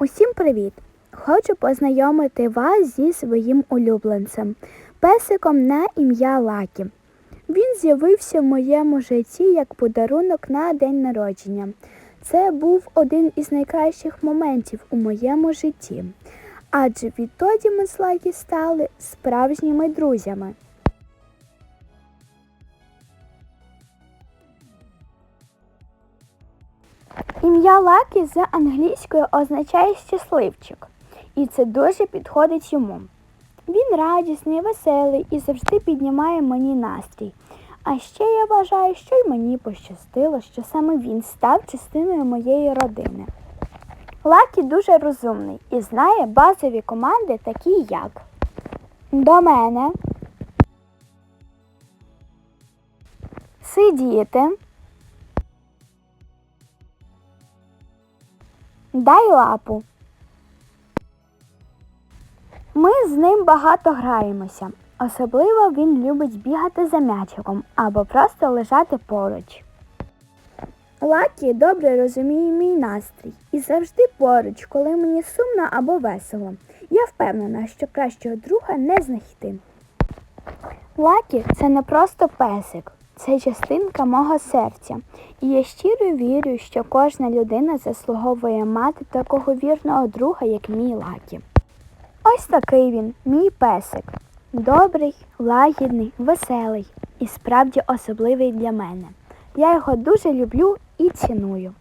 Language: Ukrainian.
Усім привіт! Хочу познайомити вас зі своїм улюбленцем, песиком на ім'я Лакі. Він з'явився в моєму житті як подарунок на день народження. Це був один із найкращих моментів у моєму житті, адже відтоді ми з Лакі стали справжніми друзями. Ім'я Лакі з англійської означає щасливчик, і це дуже підходить йому. Він радісний, веселий і завжди піднімає мені настрій. А ще я вважаю, що й мені пощастило, що саме він став частиною моєї родини. Лакі дуже розумний і знає базові команди, такі як до мене, сидіти. Дай лапу. Ми з ним багато граємося. Особливо він любить бігати за м'ячиком або просто лежати поруч. Лакі добре розуміє мій настрій і завжди поруч, коли мені сумно або весело. Я впевнена, що кращого друга не знайти. Лакі це не просто песик, це частинка мого серця. І я щиро вірю, що кожна людина заслуговує мати такого вірного друга, як мій Лакі. Ось такий він, мій песик. Добрий, лагідний, веселий і справді особливий для мене. Я його дуже люблю і ціную.